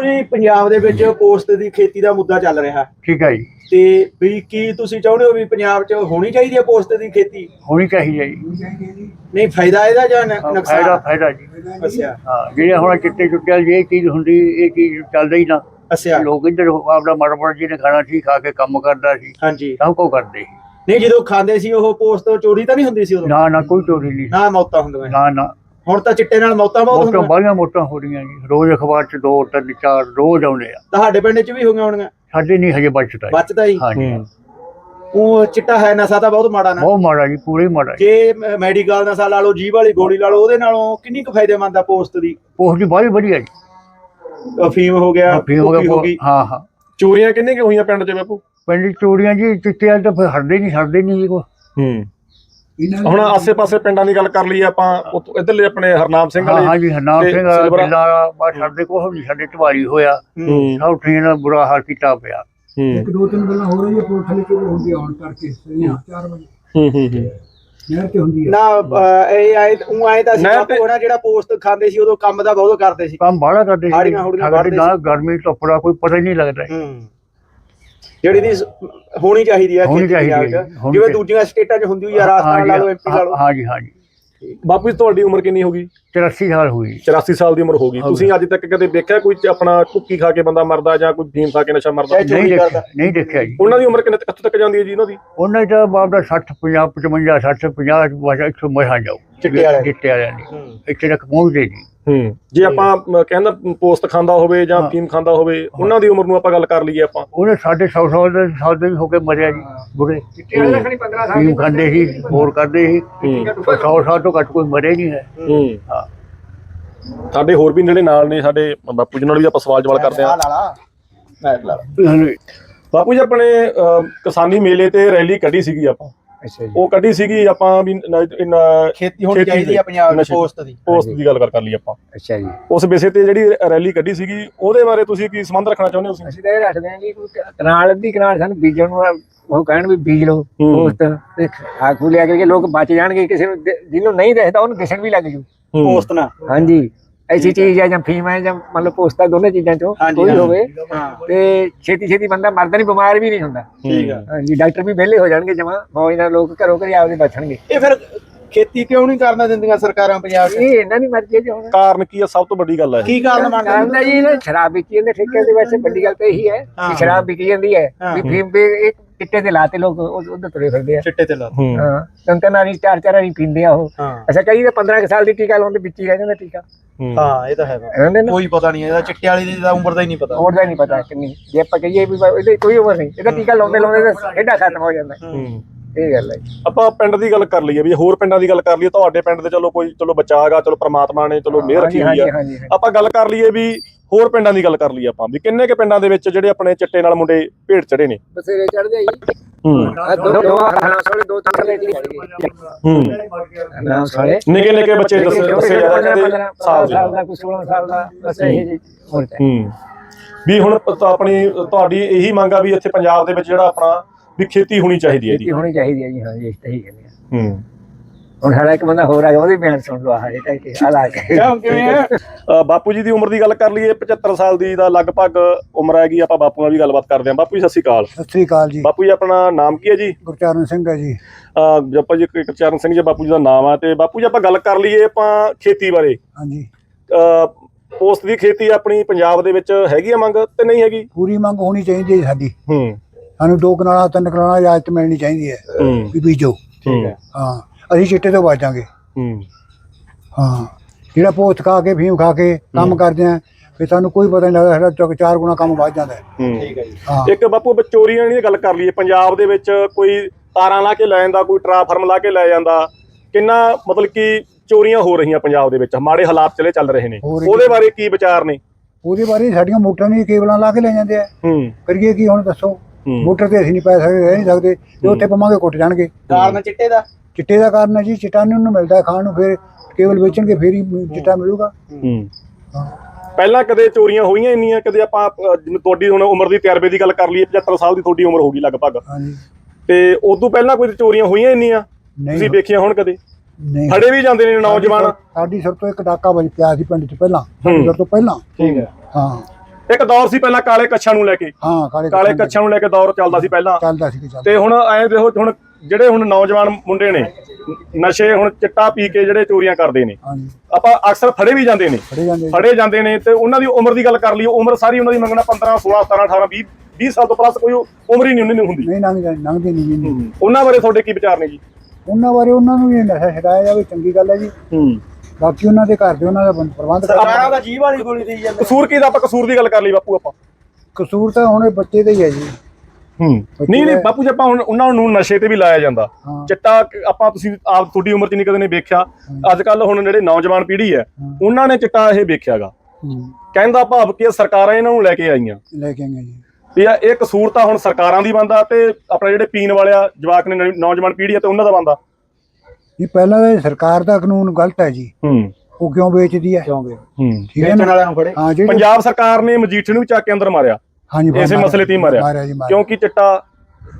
ਬਾਪੂ ਜੀ ਪੰਜਾਬ ਦੇ ਵਿੱਚ ਪੋਸਤ ਦੀ ਖੇਤੀ ਦਾ ਮੁੱਦਾ ਚੱਲ ਰਿਹਾ। ਠੀਕ ਹੈ ਜੀ। ਤੇ ਵੀ ਕੀ ਤੁਸੀਂ ਚਾਹੁੰਦੇ ਹੋ ਵੀ ਪੰਜਾਬ 'ਚ ਹੋਣੀ ਚਾਹੀਦੀ ਹੈ ਪੋਸਤ ਦੀ ਖੇਤੀ? ਹੋਣੀ ਚਾਹੀਦੀ ਹੈ ਜੀ। ਨਹੀਂ ਫਾਇਦਾ ਇਹਦਾ ਜਾਂ ਨ- ਫਾਇਦਾ ਨੁਕਸਾਨ? ਫਾਇਦਾ ਜੀ। ਅੱਛਾ। ਹਾਂ ਜਿਹੜੇ ਹੁਣ ਚਿੱਟੇ ਚੁੱਟਿਆਂ ਇਹ ਚੀਜ਼ ਹੁੰਦੀ ਇਹ ਚੀਜ਼ ਚੱਲਦਾ ਹੀ ਨਾ। ਅੱਛਾ। ਲੋਕ ਇੱਧਰ ਆਪਣਾ ਮਰਮਰ ਜੀ ਨੇ ਖਾਣਾ ਸੀ ਖਾ ਕੇ ਕੰਮ ਕਰਦਾ ਸੀ। ਹਾਂਜੀ। ਸਭ ਕੁਝ ਕਰਦੇ। ਸੀ। ਨਹੀਂ ਜਦੋਂ ਖਾਂਦੇ ਸੀ ਉਹ ਪੋਸਤ ਚੋਰੀ ਤਾਂ ਨਹੀਂ ਹੁੰਦੀ ਸੀ ਉਦੋਂ? ਨਾ ਨਾ ਕੋਈ ਚੋਰੀ ਨਹੀਂ। ਨਾ ਮੌਤਾਂ ਹੁੰਦੀਆਂ। ਨਾ ਨਾ। ਹੁਣ ਤਾਂ ਚਿੱਟੇ ਨਾਲ ਮੌਤਾਂ ਬਹੁਤ ਮੋਟਾਂ ਹੁੰਦੀਆਂ ਬਾਹਲੀਆਂ ਮੋਟਾਂ ਹੋ ਰਹੀਆਂ ਜੀ। ਰੋਜ਼ ਅਖਬਾਰ ਚ ਦੋ ਤਿੰਨ ਚਾਰ ਰੋਜ਼ ਆਉਂਦੇ ਆ। ਤੁਹਾਡੇ ਪਿੰਡ 'ਚ ਵੀ ਹੋਈਆਂ ਹੋਣਗੀਆਂ? ਸਾਡੇ ਨਹੀਂ ਹਜੇ ਬਚਦਾ ਜੀ। ਬਚਦਾ ਹੀ ਹਾਂਜੀ। ਉਹ ਚਿੱਟਾ ਹੈ ਨਸ਼ਾ ਤਾਂ ਬਹੁਤ ਮਾੜਾ ਨਾ। ਬਹੁਤ ਮਾੜਾ ਜੀ ਪੂਰੇ ਮਾੜਾ ਜੀ। ਜੇ ਮ- ਮੈਡੀਕਲ ਨਸ਼ਾ ਲਾ ਲਓ ਜੀਭ ਵਾਲੀ ਗੋਲੀ ਲਾ ਲਓ ਉਹਦੇ ਨਾਲੋਂ ਕਿੰਨੀ ਕੁ ਫਾਇਦੇਮੰਦ ਆ ਪੋਸਟ ਦੀ? ਪੋਸਟ ਦੀ ਬਾਹਲੀ ਵਧੀਆ ਜੀ। ਅਫੀਮ ਹੋ ਗਿਆ ਫਿਰ ਹੋ ਗਿਆ ਹਾਂ ਹਾਂ ਚੋਰੀਆਂ ਕਿੰਨੇ ਕਿ ਹੋਈਆਂ ਪਿੰਡ 'ਚ ਬਾਪੂ? ਪਿੰਡ ਦੀ ਚੋਰੀਆਂ ਜੀ ਚਿੱਟੇ ਵਾਲੇ ਤਾਂ ਫਿਰ ਹਟਦੇ ਨਹੀਂ ਛੱਡਦੇ ਨਹੀਂ ਜੀ ਕੋ ਹੂੰ। ਹੁਣ ਆਸੇ-ਪਾਸੇ ਪਿੰਡਾਂ ਦੀ ਗੱਲ ਕਰ ਲਈਏ ਆਪਾਂ ਉੱਥੋਂ ਇੱਧਰਲੇ ਆਪਣੇ ਹਰਨਾਮ ਸਿੰਘ ਹਾਂ ਵਾਲੇ ਹਾਂਜੀ ਹਰਨਾਮ ਤੇ ਸਿੰਘ ਸਿਲਵਰਾ- ਬਿੱਲਾ ਬਸ ਸਾਡੇ ਕੋਲ ਨਹੀਂ ਸਾਡੇ ਢਵਾਰੀ ਹੋਇਆ। ਹੂੰ। ਸਭ ਟ੍ਰੇਨ ਦਾ ਬੁਰਾ ਹਾਲ ਕੀਤਾ ਪਿਆ। ਹੂੰ। ਇੱਕ ਦੋ ਤਿੰਨ ਗੱਲਾਂ ਹੋ ਰਹੀਆਂ ਵਾਲੀ ਕਿਉਂ ਹੁੰਦੀ ਆਉਣ ਕਰਕੇ ਸਰੀਆਂ 4 ਵਜੇ। ਹੂੰ ਹੂੰ ਹੂੰ। ਨਹਿਰ ਤੇ ਹੁੰਦੀ ਹੈ ਨਾ ਅਹ, ਇਹ ਆਏ ਉਹ ਆਏ ਤਾਂ ਬਾਪੂ ਤੇ- ਜਿਹੜਾ ਪੋਸਟ ਖਾਂਦੇ ਸੀ ਉਦੋਂ ਕੰਮ ਦਾ ਬਹੁਤ ਕਰਦੇ ਸੀ। ਕੰਮ ਬਾਹਲਾ ਕਰਦੇ ਸੀ। ਹਾੜੀਆਂ ਹੂੜੀਆਂ ਸਾਡੇ ਵੱਢਦੇ ਨਾਲ ਗਰਮੀ ਧੁੱਪ ਦਾ ਕੋਈ ਪਤਾ ਹੀ ਨਹੀਂ ਲੱਗਦਾ। ਹੂੰ। ਜਿਹੜੀ ਦੀ ਹੋਣੀ ਚਾਹੀਦੀ ਹੈ ਹੋਣੀ ਖੇਤੀ ਚਾਹੀਦੀ ਪੰਜਾਬ ਹੈ, 'ਚ। ਹੋਣੀ ਜਿਵੇਂ ਚਾਹੀਦੀ। ਦੂਜੀਆਂ ਸਟੇਟਾਂ 'ਚ ਹੁੰਦੀ ਹੋਈ ਆ ਰਾਜਸਥਾਨ ਲਾ ਲਓ ਐਮਪੀ ਲਾ ਲਓ ਹਾਂਜੀ ਹਾਂਜੀ ਬਾਪੂ ਜੀ ਤੁਹਾਡੀ ਉਮਰ ਕਿੰਨੀ ਹੋ ਗਈ 84 ਸਾਲ ਹੋਈ 84 ਸਾਲ ਦੀ ਉਮਰ ਹੋ ਗਈ ਹਾਂ। ਤੁਸੀਂ ਅੱਜ ਤੱਕ ਕਦੇ ਦੇਖਿਆ ਕੋਈ ਆਪਣਾ ਕੁੱਕੀ ਖਾ ਕੇ ਬੰਦਾ ਮਰਦਾ ਜਾਂ ਕੋਈ ਫੀਮ ਖਾ ਕੇ ਨਸ਼ਾ ਮਰਦਾ ਨਹੀਂ ਦੇਖਿਆ ਕਰਦਾ। ਨਹੀਂ ਦੇਖਿਆ ਜੀ ਉਹਨਾਂ ਦੀ ਉਮਰ ਕਿੰਨੇ ਕਿੱਥੋਂ ਤੱਕ ਜਾਂਦੀ ਹੈ ਜੀ ਇਹਨਾਂ ਦੀ ਉਹਨਾਂ ਦਾ ਬਾਪ ਦਾ 60 50 55 60 50 ਵਾਜਾ ਇੱਥੋਂ ਮਹਾ ਜਾਓ ਚਿੱਟੇ ਵਾਲਿਆਂ ਦੀ। ਚਿੱਟੇ ਵਾਲਿਆਂ ਦੀ ਹੂੰ। ਇੱਥੇ ਤੱਕ ਪਹੁੰਚਦੇ ਜੀ ਹੂੰ। ਜੇ ਆਪਾਂ ਕਹਿੰਦਾ ਪੋਸਟ ਖਾਂਦਾ ਹੋਵੇ ਜਾਂ। ਫੀਮ ਖਾਂਦਾ ਹੋਵੇ ਉਹਨਾਂ ਦੀ ਉਮਰ ਨੂੰ ਆਪਾਂ ਗੱਲ ਕਰ ਲਈਏ ਆਪਾਂ। ਉਹਨੇ ਸਾਡੇ 100 ਸਾਲ ਦੇ ਸਾਲ ਦੇ ਵੀ ਹੋ ਕੇ ਮਰਿਆ ਜੀ ਬੁਰੇ। ਚਿੱਟੇ ਵਾਲੇ ਖਣੀ 15 ਸਾਲ ਫੀਮ ਖਾਂਦੇ ਸੀ ਹੋਰ ਕਰਦੇ ਸੀ। ਹੂੰ। 100 ਸਾਲ ਤੋਂ ਘੱਟ ਕੋਈ ਮਰੇ ਨਹੀਂ ਹੈ। ਹੂੰ। ਹਾਂ। ਸਾਡੇ ਹੋਰ ਵੀ ਜਿਹੜੇ ਨਾਲ ਨੇ ਸਾਡੇ ਬਾਪੂ ਜੀ ਨਾਲ ਵੀ ਆਪਾਂ ਸਵਾਲ ਜਵਾਲ ਕਰਦੇ ਲਾ ਬਾਪੂ ਜੀ ਆਪਣੇ ਕਿਸਾਨੀ ਮੇਲੇ ਤੇ ਰੈਲੀ ਕੱਢੀ ਸੀਗੀ ਆਪਾਂ। ਅੱਛਾ ਜੀ। ਉਹ ਕੱਢੀ ਸੀਗੀ ਆਪਾਂ ਵੀ ਨ- ਇਨ- ਖੇਤੀ ਹੋਣੀ ਖੇਤੀ ਚਾਹੀਦੀ ਹੈ ਪੰਜਾਬ ਦੀ ਨਸ਼ੇ- ਪੋਸਟ ਦੀ। ਪੋਸਟ ਦੀ ਗੱਲ ਕਰ ਕਰ ਲਈ ਆਪਾਂ। ਅੱਛਾ ਜੀ। ਉਸ ਵਿਸ਼ੇ ਤੇ ਜਿਹੜੀ ਰੈਲੀ ਕੱਢੀ ਸੀਗੀ ਉਹਦੇ ਬਾਰੇ ਤੁਸੀਂ ਕੀ ਸੰਬੰਧ ਰੱਖਣਾ ਚਾਹੁੰਦੇ ਹੋ ਤੁਸੀਂ? ਅਸੀਂ ਤਾਂ ਇਹ ਰੱਖਦੇ ਹਾਂ ਜੀ ਕੋਈ ਕਨਾਲ ਅੱਧੀ ਕਨਾਲ ਸਾਨੂੰ ਬੀਜਣ ਨੂੰ ਆ, ਉਹ ਕਹਿਣ ਵੀ ਬੀਜ ਲਓ ਹੂੰ। ਪੋਸਟ। ਤੇ ਆਖੂ ਲਿਆ ਕੇ ਲੋਕ ਬਚ ਜਾਣਗੇ ਕਿਸੇ ਨੂੰ ਦੇ- ਜਿਹਨੂੰ ਨਹੀਂ ਦਿਖਦਾ ਉਹਨੂੰ ਦਿਸਣ ਵੀ ਲੱਗ ਜੂ। ਪੋਸਟ ਨਾ। ਹਾਂਜੀ। ਐਸੀ ਚੀਜ਼ ਹੈ ਜਾਂ ਫੀਮ ਹੈ ਜਾਂ ਪੋਸਟ ਹੈ ਦੋਨੇ ਚੀਜ਼ਾਂ ਚੋਂ ਕੋਈ। ਹੋਵੇ ਤੇ ਛੇਤੀ ਛੇਤੀ ਬੰਦਾ ਮਰਦਾ ਨਹੀਂ ਬਿਮਾਰ ਵੀ ਨਹੀਂ ਹੁੰਦਾ। ਠੀਕ ਆ। ਹਾਂਜੀ ਡਾਕਟਰ ਵੀ ਵਿਹਲੇ ਹੋ ਜਾਣਗੇ ਜਮਾ ਫੌਜ ਨਾਲ ਲੋਕ ਘਰੋਂ ਘਰੀ ਆਪਦੇ ਬਚਣਗੇ। ਇਹ ਫਿਰ ਖੇਤੀ ਕਿਉਂ ਨਹੀਂ ਕਰਨਾ ਦਿੰਦੀਆਂ ਸਰਕਾਰਾਂ ਪੰਜਾਬ 'ਚ? ਇਹ ਇਹਨਾਂ ਦੀ ਮਰਜ਼ੀ ਹੈ ਜੀ ਹੁਣ। ਕਾਰਨ ਕੀ ਆ ਸਭ ਤੋਂ ਵੱਡੀ ਗੱਲ ਹੈ ਕੀ ਕਾਰਨ ਮੰਨਦੇ ਜੀ ਇਹ ਸ਼ਰਾਬ ਵਿਕੀ ਜਾਂਦੇ ਠੇਕੇ ਦੇ ਵੈਸੇ ਵੱਡੀ ਗੱਲ ਤਾਂ ਇਹੀ ਹੈ। ਕਿ ਸ਼ਰਾਬ ਵਿਕੀ ਜਾਂਦੀ ਹੈ। ਵੀ ਫੀਮ ਤੇ ਇੱਕ ਚਿੱਟੇ ਤੇ ਲਾਤੇ ਲੋਕ ਉਧਰ ਤੁਰੇ ਫਿਰਦੇ ਆ। ਚਿੱਟੇ ਤੇ ਲਾ ਹੂੰ। ਹਾਂ। ਤਿੰਨ ਵਾਰੀ ਚਾਰ ਚਾਰ ਵਾਰੀ ਪੀਂਦੇ ਆ ਉਹ। ਹਾਂ। ਅੱਛਾ ਕਈ ਤਾਂ 15 ਕੁ ਸਾਲ ਦੀ ਟੀਕਾ ਲਾਉਂਦੇ ਵਿੱਚ ਹੀ ਰਹਿ ਜਾਂਦਾ ਟੀਕਾ। ਹੂੰ। ਹਾਂ ਇਹ ਤਾਂ ਹੈ ਬਾਬਾ। ਰਹਿੰਦੇ ਨਾ। ਕੋਈ ਪਤਾ ਨਹੀਂ ਇਹਦਾ ਚਿੱਟੇ ਵਾਲੀ ਦੀ ਤਾਂ ਉਮਰ ਦਾ ਹੀ ਨਹੀਂ ਪਤਾ। ਹੋਰ ਦਾ ਨਹੀਂ ਪਤਾ ਕਿੰਨੀ। ਜੇ ਆਪਾਂ ਕਹੀਏ ਵੀ ਬਾ- ਇਹਦੀ ਕੋਈ ਉਮਰ ਨਹੀਂ। ਇਹਦਾ ਟੀਕਾ ਲਾਉਂਦੇ ਲਾਉਂਦੇ ਤਾਂ ਖੇਡਾ ਖਤਮ ਹੋ ਜਾਂਦਾ। ਹੂੰ। ਇਹ ਗੱਲ ਹੈ ਜੀ। ਆਪਾਂ ਪਿੰਡ ਦੀ ਗੱਲ ਕਰ ਲਈਏ ਵੀ ਹੋਰ ਪਿੰਡਾਂ ਦੀ ਗੱਲ ਕਰ ਲਈਏ ਤੁਹਾਡੇ ਪਿੰਡ ਦੇ ਚਲੋ ਕੋਈ ਚਲੋ ਬਚਾ ਗਾ ਚਲੋ ਪ੍ਰਮਾਤਮਾ ਨੇ ਚਲੋ ਮਿਹਰ ਰੱਖੀ ਹਾਂਜੀ ਹੋਈ ਆ ਹਾਂਜੀ ਹਾਂਜੀ ਆਪਾਂ ਗੱਲ ਕਰ ਲਈਏ ਵੀ ਹੋਰ ਪਿੰਡਾਂ ਦੀ ਗੱਲ ਕਰ ਲਈਏ ਆਪਾਂ ਵੀ ਕਿੰਨੇ ਕੇ ਪਿੰਡਾਂ ਦੇ ਵਿੱਚ ਜਿਹੜੇ ਆਪਣੇ ਚਿੱਟੇ ਨਾਲ ਮੁੰਡੇ ਭੇਡ ਚੜੇ ਨੇ ਬਸੇਰੇ ਚੜਦੇ ਆ ਜੀ ਹੂੰ ਆਹ ਦੋ ਦੋ ਹਣਾ ਸਾਲੇ ਦੋ ਤਿੰਨ ਲੈ ਕੇ ਚੜ ਹੂੰ ਨਾ ਸਾਲੇ ਨਿੱਕੇ ਨਿੱਕੇ ਬੱਚੇ ਦੱਸੇ ਦੱਸੇ ਜਾ ਰਹੇ ਸਾਲ ਦੇ ਸਾਲ ਦਾ ਕੋਈ 16 ਸਾਲ ਦਾ ਬਸ ਇਹ ਜੀ ਹੋਰ ਕਿਆ। ਹੂੰ ਵੀ ਹੁਣ ਪ- ਆਪਣੀ ਤੁਹਾਡੀ ਇਹੀ ਮੰਗ ਆ ਵੀ ਇੱਥੇ ਪੰਜਾਬ ਦੇ ਵਿੱਚ ਜਿਹੜਾ ਆਪਣਾ ਵੀ ਖੇਤੀ ਹੋਣੀ ਚਾਹੀਦੀ ਹੈ ਜੀ। ਖੇਤੀ ਹੋਣੀ ਚਾਹੀਦੀ ਹੈ ਜੀ ਹਾਂ ਜੀ ਇਸ ਤਾਂ ਹੀ ਕਹਿੰਦੇ ਆ। ਹੂੰ। ਹੁਣ ਸਾਡਾ ਇੱਕ ਬੰਦਾ ਹੋਰ ਆ ਗਿਆ ਉਹਦੇ ਬਿਆਨ ਸੁਣ ਲਓ ਆਹ ਇਹ ਕਿ ਹਾਲ ਆ ਕੇ ਕਿਉਂ ਕਿਵੇਂ ਹੈ ਬਾਪੂ ਜੀ ਦੀ ਉਮਰ ਦੀ ਗੱਲ ਕਰ ਲਈਏ 75 ਸਾਲ ਦੀ ਦਾ ਲਗਭਗ ਉਮਰ ਹੈਗੀ ਆਪਾਂ ਬਾਪੂ ਨਾਲ ਵੀ ਗੱਲਬਾਤ ਕਰਦੇ ਹਾਂ। ਬਾਪੂ ਜੀ ਸਤਿ ਸ਼੍ਰੀ ਅਕਾਲ। ਸਤਿ ਸ੍ਰੀ ਅਕਾਲ ਜੀ। ਬਾਪੂ ਜੀ ਆਪਣਾ ਨਾਮ ਕੀ ਹੈ ਜੀ? ਗੁਰਚਰਨ ਸਿੰਘ ਹੈ ਜੀ। ਜਪਾ ਜੀ ਚਰਨ ਸਿੰਘ ਜੀ ਬਾਪੂ ਜੀ ਦਾ ਨਾਮ ਆ ਤੇ ਬਾਪੂ ਜੀ ਆਪਾਂ ਗੱਲ ਕਰ ਲਈਏ ਆਪਾਂ ਖੇਤੀ ਬਾਰੇ। ਹਾਂਜੀ। ਅ, ਪੋਸਤ ਦੀ ਖੇਤੀ ਆਪਣੀ ਪੰਜਾਬ ਦੇ ਵਿੱਚ ਹੈਗੀ ਆ ਮੰਗ ਤੇ ਨਹੀਂ ਹੈਗੀ? ਪੂਰੀ ਮੰਗ ਹੋਣੀ ਚਾਹੀਦੀ ਹੈ ਸਾਡੀ। ਹੂੰ। ਸਾਨੂੰ ਦੋ ਕਨਾਲਾਂ ਤਿੰਨ ਕਨਾਲਾਂ ਇਜਾਜ਼ਤ ਮਿਲਣੀ ਚਾਹੀਦੀ ਹੈ। ਹੂੰ। ਵੀ ਬੀਜੋ। ਠੀਕ ਹੈ। ਹਾਂ। ਅਸੀਂ ਚਿੱਟੇ ਤੋਂ ਬਚਾਂਗੇ ਹੂੰ। ਹਾਂ ਜਿਹੜਾ ਪੋਸਟ ਖਾ ਕੇ ਫੀਮ ਖਾ ਕੇ ਕੰਮ ਕਰਦੇ ਆ ਫਿਰ ਸਾਨੂੰ ਕੋਈ ਪਤਾ ਨਹੀਂ ਲੱਗਦਾ ਸਾਡਾ ਚੁੱਕ ਚਾਰ ਗੁਣਾ ਕੰਮ ਵੱਧ ਜਾਂਦਾ ਹੈ। ਠੀਕ ਹੈ ਜੀ। ਇੱਕ ਬਾਪੂ ਆਪਾਂ ਚੋਰੀਆਂ ਦੀ ਗੱਲ ਕਰ ਲਈਏ। ਪੰਜਾਬ ਦੇ ਵਿੱਚ ਕੋਈ ਤਾਰਾਂ ਲਾ ਕੇ ਲੈ ਜਾਂਦਾ ਕੋਈ ਟਰਾਫਾਰਮ ਲਾ ਕੇ ਲੈ ਜਾਂਦਾ। ਕਿੰਨਾ ਮਤਲਬ ਕਿ ਚੋਰੀਆਂ ਹੋ ਰਹੀਆਂ ਪੰਜਾਬ ਦੇ ਵਿੱਚ? ਮਾੜੇ ਹਾਲਾਤ ਚਲੇ ਚੱਲ ਰਹੇ ਨੇ। ਉਹਦੇ ਬਾਰੇ ਕੀ ਵਿਚਾਰ ਨੇ? ਉਹਦੇ ਬਾਰੇ ਸਾਡੀਆਂ ਮੋਟਰਾਂ ਦੀਆਂ ਕੇਬਲਾਂ ਲਾ ਕੇ ਲੈ ਜਾਂਦੇ ਆ। ਹੂੰ। ਕਰੀਏ ਕੀ ਹੁਣ ਦੱਸੋ? ਮੋਟਰ ਤੇ ਅਸੀਂ ਨਹੀਂ ਪੈ ਸਕਦੇ ਰਹਿ ਨਹੀਂ ਸਕਦੇ ਜੇ ਉੱਥੇ ਪਵਾਂਗੇ ਕੁੱਟ ਜਾਣਗੇ ਕਾਰਨ ਚਿੱਟੇ ਦਾ? ਚਿੱਟੇ ਦਾ ਕਾਰਨ ਹੈ ਜੀ ਚਿੱਟਾ ਨਹੀਂ ਉਹਨੂੰ ਮਿਲਦਾ ਖਾਣ ਨੂੰ ਫਿਰ ਕੇਬਲ ਵੇਚਣਗੇ ਫਿਰ ਹੀ ਚਿੱਟਾ ਮਿਲੂਗਾ। ਹੂੰ। ਪਹਿਲਾਂ ਕਦੇ ਚੋਰੀਆਂ ਹੋਈਆਂ ਇੰਨੀਆਂ ਕਦੇ ਆਪਾਂ ਜਿਵੇਂ ਤੁਹਾਡੀ ਹੁਣ ਉਮਰ ਦੀ ਤਜਰਬੇ ਦੀ ਗੱਲ ਕਰ ਲਈਏ 75 ਸਾਲ ਦੀ ਤੁਹਾਡੀ ਉਮਰ ਹੋਗੀ ਲਗਭਗ। ਹਾਂਜੀ। ਤੇ ਉਦੋਂ ਪਹਿਲਾਂ ਕੋਈ ਚੋਰੀਆਂ ਹੋਈਆਂ ਇੰਨੀਆਂ? ਨਹੀਂ। ਤੁਸੀਂ ਵੇਖੀਆਂ ਹੁਣ ਕਦੇ? ਨਹੀਂ। ਫੜੇ ਵੀ ਜਾਂਦੇ ਨੇ ਨੌਜਵਾਨ। ਸਾਡੀ ਸਰ ਤੋਂ ਇੱਕ ਡਾਕਾ ਵੱਜ ਪਿਆ ਸੀ ਪਿੰਡ 'ਚ ਪਹਿਲਾਂ ਸਾਡੀ ਤੋਂ ਪਹਿਲਾਂ। ਠੀਕ ਹੈ। ਹਾਂ। ਇੱਕ ਦੌਰ ਸੀ ਪਹਿਲਾਂ ਕਾਲੇ ਕੱਛਾਂ ਨੂੰ ਲੈ ਕੇ। ਹਾਂ ਕਾਲੇ ਕੱਛਾਂ ਨੂੰ ਲੈ ਕੇ। ਦੌਰ ਚੱਲਦਾ ਸੀ ਪਹਿਲਾਂ। ਚੱਲਦਾ ਸੀ ਤੇ ਹੁਣ ਐ ਦੇਖੋ ਹੁਣ ਜਿਹੜੇ ਹੁਣ ਨੌਜਵਾਨ ਮੁੰਡੇ ਨੇ ਨਸ਼ੇ ਹੁਣ ਚਿੱਟਾ ਪੀ ਕੇ ਜਿਹੜੇ ਚੋਰੀਆਂ ਕਰਦੇ ਨੇ ਆਪਾਂ ਅਕਸਰ ਫੜੇ ਵੀ ਜਾਂਦੇ ਨੇ। ਫੜੇ ਜਾਂਦੇ ਨੇ। ਤੇ ਉਹਨਾਂ ਦੀ ਉਮਰ ਦੀ ਗੱਲ ਕਰ ਲਈਏ ਉਮਰ ਸਾਰੀ ਉਹਨਾਂ ਦੀ ਮੰਗਣਾ 15 16 17 18 20 20 ਸਾਲ ਤੋਂ ਪਲੱਸ ਕੋਈ ਉਮਰ ਹੀ ਨਹੀਂ ਉਹਨਾਂ ਦੀ ਹੁੰਦੀ। ਨਹੀਂ ਲੰਘ ਲੰਘਦੇ ਨਹੀਂ। ਉਹਨਾਂ ਬਾਰੇ ਤੁਹਾਡੇ ਕੀ ਵਿਚਾਰ ਨੇ ਜੀ? ਉਹਨਾਂ ਬਾਰੇ ਉਹਨਾਂ ਨੂੰ ਇਹ ਨਸ਼ਾ ਛਡਾਇਆ ਜਾਵੇ ਚੰਗੀ ਗੱਲ ਹੈ ਜੀ। ਹੂੰ। ਬਾਕੀ ਉਹਨਾਂ ਦੇ ਘਰ ਦੇ ਉਹਨਾਂ ਦਾ ਬੰ- ਪ੍ਰਬੰਧ ਕਰ ਸਰਕਾਰਾਂ ਦਾ ਜੀਭ ਵਾਲੀ ਗੋਲੀ ਦੇਈ ਜਾਂਦੇ ਕਸੂਰ ਕੀ ਦਾ ਆਪਾਂ ਕਸੂਰ ਦੀ ਗੱਲ ਕਰ ਲਈ ਬਾਪੂ ਆਪਾਂ? ਕਸੂਰ ਤਾਂ ਹੁਣ ਇਹ ਬੱਚੇ ਦਾ ਹੀ ਹੈ ਜੀ। ਹੂੰ। ਨਹੀਂ ਨਹੀਂ ਬਾਪੂ ਜੀ ਆਪਾਂ ਹੁਣ ਉਹਨਾਂ ਨੂੰ ਨਸ਼ੇ ਤੇ ਵੀ ਲਾਇਆ ਜਾਂਦਾ। ਹਾਂ। ਚਿੱਟਾ ਕ- ਆਪਾਂ ਤੁਸੀਂ ਆਪ ਤੁਹਾਡੀ ਉਮਰ ਚ ਨਹੀਂ ਕਦੇ ਨੇ ਵੇਖਿਆ। ਅੱਜ ਕੱਲ ਹੁਣ ਜਿਹੜੇ ਨੌਜਵਾਨ ਪੀੜ੍ਹੀ ਹੈ ਉਹਨਾਂ ਨੇ ਚਿੱਟਾ ਇਹ ਵੇਖਿਆਗਾ ਹੂੰ, ਕਹਿੰਦਾ ਭਾਵ ਕਿ ਇਹ ਸਰਕਾਰਾਂ ਇਹਨਾਂ ਨੂੰ ਲੈ ਕੇ ਆਈਆਂ। ਲੈ ਕੇ ਆਏ ਜੀ। ਵੀ ਆ ਇਹ ਕਸੂਰ ਤਾਂ ਹੁਣ ਸਰਕਾਰਾਂ ਦੀ ਬੰਦਾ ਤੇ ਆਪਣੇ ਜਿਹੜੇ ਪੀਣ ਵਾਲਿਆ ਜਵਾਕ ਨੇ ਨੌਜਵਾਨ ਪੀੜ੍ਹੀ ਹੈ ਤੇ ਉਹਨਾਂ ਦਾ ਬੰਦਾ ਇਹ ਪਹਿਲਾਂ ਤਾਂ ਇਹ ਸਰਕਾਰ ਦਾ ਕਾਨੂੰਨ ਗਲਤ ਹੈ ਜੀ। ਹੂੰ। ਉਹ ਕਿਉਂ ਵੇਚਦੀ ਹੈ? ਕਿਉਂਗੇ ਹੂੰ? ਠੀਕ ਹੈ ਵੇਚਣ ਨਾ ਵਾਲਿਆਂ ਨੂੰ ਫੜੇ। ਹਾਂ ਜਿਹੜੇ ਪੰਜਾਬ ਸਰਕਾਰ ਨੇ ਮਜੀਠੇ ਨੂੰ ਵੀ ਚੱਕ ਕੇ ਅੰਦਰ ਮਾਰਿਆ। ਹਾਂਜੀ ਇਸੇ ਮਾਰਿਆ- ਮਸਲੇ ਤੇ ਹੀ ਮਾਰਿਆ। ਮਾਰਿਆ ਜੀ ਮਾਰਿਆ। ਕਿਉਂਕਿ ਚਿੱਟਾ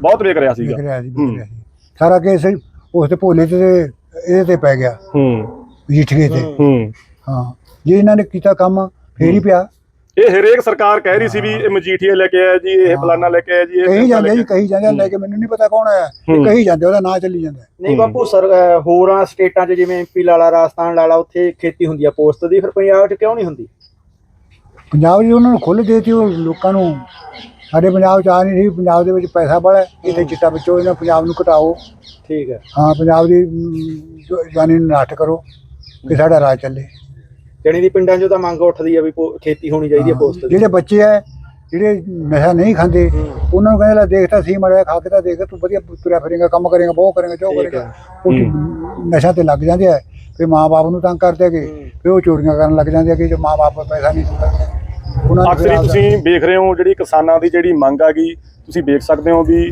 ਬਹੁਤ ਵੇਖ ਰਿਹਾ ਸੀਗਾ। ਵਿਕ ਰਿਹਾ ਜੀ ਵਿਕ ਰਿਹਾ ਜੀ। ਸਾਰਾ ਕੇਸ ਉਸ ਤੇ ਭੋਲੇ ਤੇ ਇਹਦੇ ਤੇ ਪੈ ਗਿਆ। ਹੂੰ। ਜੀਠਗੇ ਤੇ। ਹੂੰ। ਹਾਂ। ਜੇ ਇਹਨਾਂ ਨੇ ਕੀਤਾ ਕੰਮ ਫੇਰ ਹੀ। ਪਿਆ। ਇਹ ਹਰੇਕ ਸਰਕਾਰ ਕਹਿ ਰਹੀ ਸੀ ਵੀ ਇਹ ਮਜੀਠੀਆ ਲੈ ਕੇ ਆਇਆ ਜੀ ਇਹ ਫਲਾਨਾ ਲੈ ਕੇ ਆਇਆ ਜੀ ਇਹ ਕਹੀ ਜਾਂਦੇ ਜੀ ਕਹੀ ਜਾਂਦੇ ਲੈ ਕੇ ਮੈਨੂੰ ਨਹੀਂ ਪਤਾ ਕੌਣ ਆਇਆ। ਕਹੀ ਜਾਂਦੇ ਉਹਦਾ ਨਾਂ ਚੱਲੀ ਜਾਂਦਾ। ਨਹੀਂ ਬਾਪੂ ਸਰ ਹੋਰਾਂ ਸਟੇਟਾਂ 'ਚ ਜਿਵੇਂ ਐਮਪੀ ਲਾਲਾ ਰਾਜਸਥਾਨ ਲਾਲਾ ਉੱਥੇ ਖੇਤੀ ਹੁੰਦੀ ਆ ਪੋਸਤ ਦੀ ਫਿਰ ਪੰਜਾਬ 'ਚ ਕਿਉਂ ਨਹੀਂ ਹੁੰਦੀ? ਪੰਜਾਬ ਜੀ ਉਹਨਾਂ ਨੂੰ ਖੁੱਲ੍ਹ ਦੇਤੀ ਉਹ ਲੋਕਾਂ ਨੂੰ। ਸਾਡੇ ਪੰਜਾਬ ਚ ਆ ਨਹੀਂ ਰਹੀ ਪੰਜਾਬ ਦੇ ਵਿੱਚ ਪੈਸਾ ਬੜਾ ਹੈ, ਇੱਥੇ ਚਿੱਟਾ ਵਿੱਚੋਂ ਇਹਨਾਂ ਪੰਜਾਬ ਨੂੰ ਘਟਾਓ। ਠੀਕ ਹੈ। ਹਾਂ ਪੰਜਾਬ ਦੀ ਜਾਨੀ ਨੂੰ ਨਾਟ ਕਰੋ ਕਿ ਸਾਡਾ ਰਾਜ ਚੱਲੇ। ਜਣੀ ਦੀ ਪਿੰਡਾਂ 'ਚੋਂ ਤਾਂ ਮੰਗ ਉੱਠਦੀ ਆ ਵੀ ਪੋ- ਖੇਤੀ ਹੋਣੀ ਚਾਹੀਦੀ ਆ ਪੋਸਤ ਦੀ। ਜਿਹੜੇ ਬੱਚੇ ਹੈ ਜਿਹੜੇ ਨਸ਼ਾ ਨਹੀਂ ਖਾਂਦੇ ਉਹਨਾਂ ਨੂੰ ਕਹਿੰਦੇ ਲੈ ਦੇਖਤਾ ਸੀ ਮੜਿਆ ਖਾ ਕੇ ਤਾਂ ਦੇਖ ਤੂੰ ਵਧੀਆ ਤੁਰਿਆ ਫਿਰੇਗਾ ਕੰਮ ਕਰੇਗਾ ਬਹੁਤ ਕਰੇਗਾ ਜੋ ਠੀਕ ਕਰੇਗਾ। ਉਹ ਨਸ਼ਾ ਤੇ ਲੱਗ ਜਾਂਦੇ ਆ। ਫਿਰ ਮਾਂ-ਬਾਪ ਨੂੰ ਤੰਗ ਕਰਦੇ ਹੈਗੇ ਫਿਰ ਉਹ ਚੋਰੀਆਂ ਕਰਨ ਲੱਗ ਜਾਂਦੇ ਆ ਕਿ ਜੋ ਕੋਲ ਪੈਸਾ ਨਹੀਂ ਹੁੰਦਾ। ਉਹਨਾਂ ਨੂੰ ਅਕਸਰ ਫਿਰ ਹੀ ਆਪਦਾ- ਤੁਸੀਂ ਵੇਖ ਰਹੇ ਹੋ ਜਿਹੜੀ ਕਿਸਾਨਾਂ ਦੀ ਜਿਹੜੀ ਮੰਗ ਆ ਗਈ ਤੁਸੀਂ ਵੇਖ ਸਕਦੇ ਹੋ ਵੀ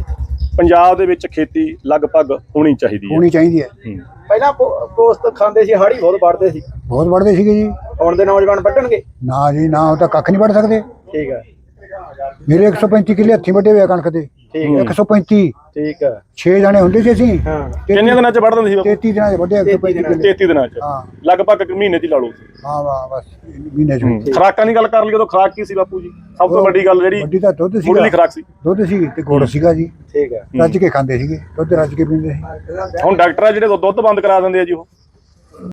ਪੰਜਾਬ ਦੇ ਵਿੱਚ ਖੇਤੀ ਲਗਭਗ ਹੋਣੀ ਚਾਹੀਦੀ ਹੈ ਹੋਣੀ ਚਾਹੀਦੀ ਹੈ ਹੂੰ। ਪਹਿਲਾਂ ਪੋਸਤ ਖਾਂਦੇ ਸੀ ਹਾੜੀ ਬਹੁਤ ਵੜਦੇ ਸੀ। ਬਹੁਤ ਵੱਡਦੇ ਸੀਗੇ ਜੀ। ਹੁਣ ਦੇ ਨੌਜਵਾਨ ਵੱਢਣਗੇ। ਨਾ ਜੀ ਨਾ ਉਹ ਤਾਂ ਕੱਖ ਨਹੀਂ ਵੱਢ ਸਕਦੇ। ਠੀਕ ਹੈ। ਮੇਰੇ 135 ਕਿੱਲੇ ਹੱਥੀਂ ਵੱਡੇ ਹੋਏ ਕਣਕ ਦੇ। ਠੀਕ ਹੈ। 135 ਠੀਕ ਹੈ। 6 ਜਣੇ ਹੁੰਦੇ ਸੀ ਅਸੀਂ। ਹਾਂ। ਕਿੰਨੇ ਦਿਨਾਂ ਚ ਵੱਢ ਦਿੰਦੇ ਸੀ ਬਾਪੂ? 33 ਦਿਨਾਂ ਦੇ ਵੱਡੇ 135 ਕਿੱਲੇ। 33 ਦਿਨਾਂ ਚ। ਹਾਂ। ਲਗਭਗ ਇੱਕ ਮਹੀਨੇ ਚ ਲਾ ਲਓ। ਹਾਂ ਵਾਹ ਬਸ ਮਹੀਨੇ ਚ। ਖਰਾਕਾਂ ਦੀ ਗੱਲ ਕਰ ਲਈ ਉਦੋਂ ਖਰਾਕ ਕੀ ਸੀ ਬਾਪੂ ਜੀ? ਸਭ ਤੋਂ ਵੱਡੀ ਗੱਲ ਜਿਹੜੀ ਵੱਡੀ ਤਾਂ ਦੁੱਧ ਮੁੱਢਲੀ ਸੀਗਾ ਖਰਾਕ ਸੀ। ਦੁੱਧ ਸੀ ਤੇ ਗੁੜ ਸੀਗਾ ਜੀ। ਠੀਕ ਹੈ। ਰੱਜ ਕੇ ਖਾਂਦੇ ਸੀਗੇ। ਦੁੱਧ ਰੱਜ ਕੇ ਪੀਂਦੇ ਸੀ। ਹੁਣ ਡਾਕਟਰ ਆ ਜਿਹੜੇ ਦੁੱਧ ਬੰਦ ਕਰਾ ਦਿੰਦੇ ਆ ਜੀ ਉਹ।